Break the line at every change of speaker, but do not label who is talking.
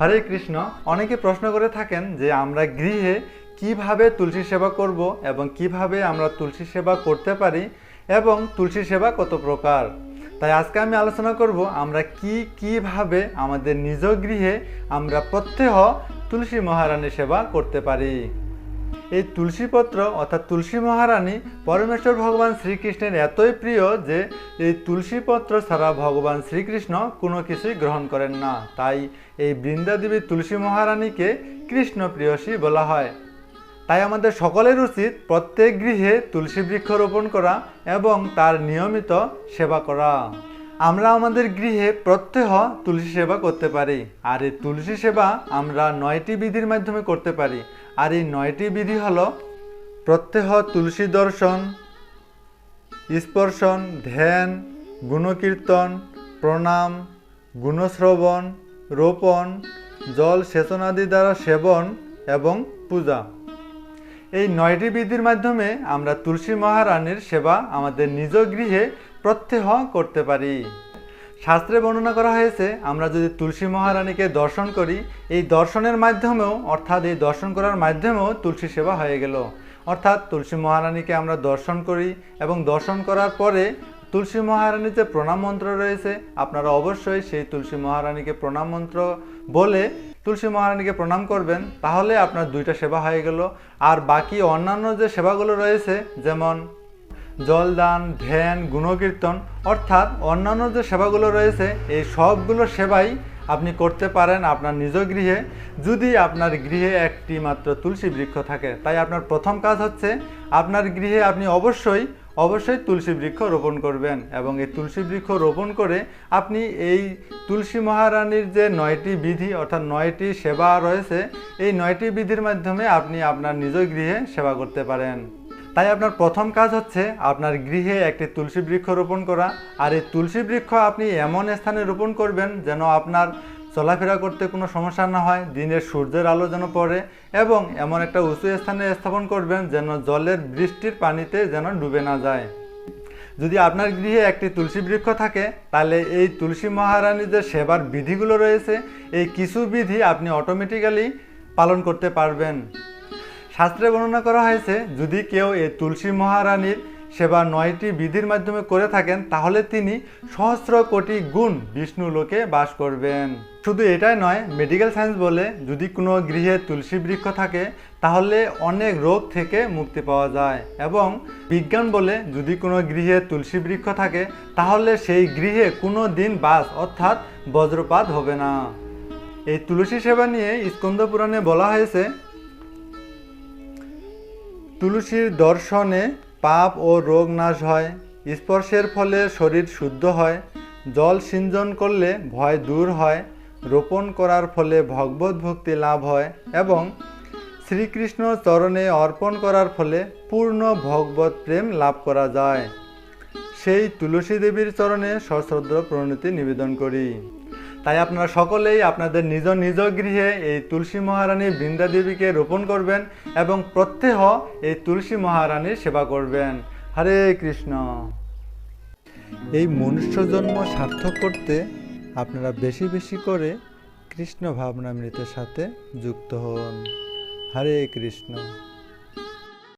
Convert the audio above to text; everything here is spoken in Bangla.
হরে কৃষ্ণ। অনেকে প্রশ্ন করে থাকেন যে আমরা গৃহে কীভাবে তুলসী সেবা করব এবং কীভাবে আমরা তুলসী সেবা করতে পারি এবং তুলসী সেবা কত প্রকার। তাই আজকে আমি আলোচনা করব আমরা কি কীভাবে আমাদের নিজ গৃহে আমরা প্রত্যহ তুলসী মহারানী সেবা করতে পারি। এই তুলসীপত্র অর্থাৎ তুলসী মহারানী পরমেশ্বর ভগবান শ্রীকৃষ্ণের এতই প্রিয় যে এই তুলসীপত্র ছাড়া ভগবান শ্রীকৃষ্ণ কোনো কিছুই গ্রহণ করেন না। তাই এই বৃন্দাদেবী তুলসী মহারানীকে কৃষ্ণ প্রিয়সী বলা হয়। তাই আমাদের সকলের উচিত প্রত্যেক গৃহে তুলসী বৃক্ষ রোপণ করা এবং তার নিয়মিত সেবা করা। আমরা আমাদের গৃহে প্রত্যহ তুলসী সেবা করতে পারি। আর এই তুলসী সেবা আমরা নয়টি বিধির মাধ্যমে করতে পারি। আর এই নয়টি বিধি হলো প্রত্যহ, তুলসী দর্শন, স্পর্শন, ধ্যান, গুণকীর্তন, প্রণাম, গুণশ্রবণ, রোপণ, জল সেচনাদি দ্বারা সেবন এবং পূজা। এই নয়টি বিধির মাধ্যমে আমরা তুলসী মহারানীর সেবা আমাদের নিজ গৃহে প্রত্যহ করতে পারি। শাস্ত্রে বর্ণনা করা হয়েছে, আমরা যদি তুলসী মহারানীকে দর্শন করি, এই দর্শনের মাধ্যমেও, অর্থাৎ এই দর্শন করার মাধ্যমেও তুলসী সেবা হয়ে গেল। অর্থাৎ তুলসী মহারানীকে আমরা দর্শন করি এবং দর্শন করার পরে তুলসী মহারানীর যে প্রণাম মন্ত্র রয়েছে। আপনারা অবশ্যই সেই তুলসী মহারানীকে প্রণাম মন্ত্র বলে তুলসী মহারানীকে প্রণাম করবেন, তাহলে আপনার দুইটা সেবা হয়ে গেল। আর বাকি অন্যান্য যে সেবাগুলো রয়েছে, যেমন জলদান, ধ্যান, গুণকীর্তন, অর্থাৎ অন্যান্য যে সেবাগুলো রয়েছে, এই সবগুলো সেবাই আপনি করতে পারেন আপনার নিজ গৃহে। যদি আপনার গৃহে একটি মাত্র তুলসী বৃক্ষ থাকে, তাই আপনার প্রথম কাজ হচ্ছে আপনার গৃহে আপনি অবশ্যই অবশ্যই তুলসী বৃক্ষ রোপণ করবেন এবং এই তুলসী বৃক্ষ রোপণ করে আপনি এই তুলসী মহারানীর যে নয়টি বিধি, অর্থাৎ নয়টি সেবা রয়েছে, এই নয়টি বিধির মাধ্যমে আপনি আপনার নিজ গৃহে সেবা করতে পারেন। তাই আপনার প্রথম কাজ হচ্ছে আপনার গৃহে একটি তুলসী বৃক্ষ রোপণ করা। আর এই তুলসী বৃক্ষ আপনি এমন স্থানে রোপণ করবেন যেন আপনার চলাফেরা করতে কোনো সমস্যা না হয়, দিনের সূর্যের আলো যেন পড়ে এবং এমন একটা উঁচু স্থানে স্থাপন করবেন যেন জলের বৃষ্টির পানিতে যেন ডুবে না যায়। যদি আপনার গৃহে একটি তুলসী বৃক্ষ থাকে, তাহলে এই তুলসী মহারানীর যে সেবার বিধিগুলো রয়েছে। এই কিছু বিধি আপনি অটোমেটিক্যালি পালন করতে পারবেন। শাস্ত্রে বর্ণনা করা হয়েছে, যদি কেউ এই তুলসী মহারানীর সেবা নয়টি বিধির মাধ্যমে করে থাকেন, তাহলে তিনি সহস্র কোটি গুণ বিষ্ণু লোকে বাস করবেন। শুধু এটাই নয় মেডিকেল সায়েন্স বলে যদি কোনো গৃহে তুলসী বৃক্ষ থাকে, তাহলে অনেক রোগ থেকে মুক্তি পাওয়া যায়। এবং বিজ্ঞান বলে যদি কোনো গৃহে তুলসী বৃক্ষ থাকে, তাহলে সেই গৃহে কোনো দিন বাস, অর্থাৎ বজ্রপাত হবে না। এই তুলসী সেবা নিয়ে স্কন্দ পুরাণে বলা হয়েছে তুলসীর দর্শনে পাপ ও রোগ নাশ হয়, স্পর্শের ফলে শরীর শুদ্ধ হয়, জল সিঞ্চন করলে ভয় দূর হয়, রোপণ করার ফলে ভগবত ভক্তি লাভ হয় এবং শ্রীকৃষ্ণ চরণে অর্পণ করার ফলে পূর্ণ ভগবত প্রেম লাভ করা যায়। সেই তুলসী দেবীর চরণে সশ্রদ্ধ প্রণতি নিবেদন করি। তাই আপনারা সকলেই আপনাদের নিজ নিজ গৃহে এই তুলসী মহারানী বৃন্দা দেবীকে রোপণ করবেন এবং প্রত্যেহ এই তুলসী মহারানীর সেবা করবেন। হরে কৃষ্ণ। এই মনুষ্য জন্ম সার্থক করতে আপনারা বেশি বেশি করে কৃষ্ণ ভাবনামৃতের সাথে যুক্ত হন। হরে কৃষ্ণ।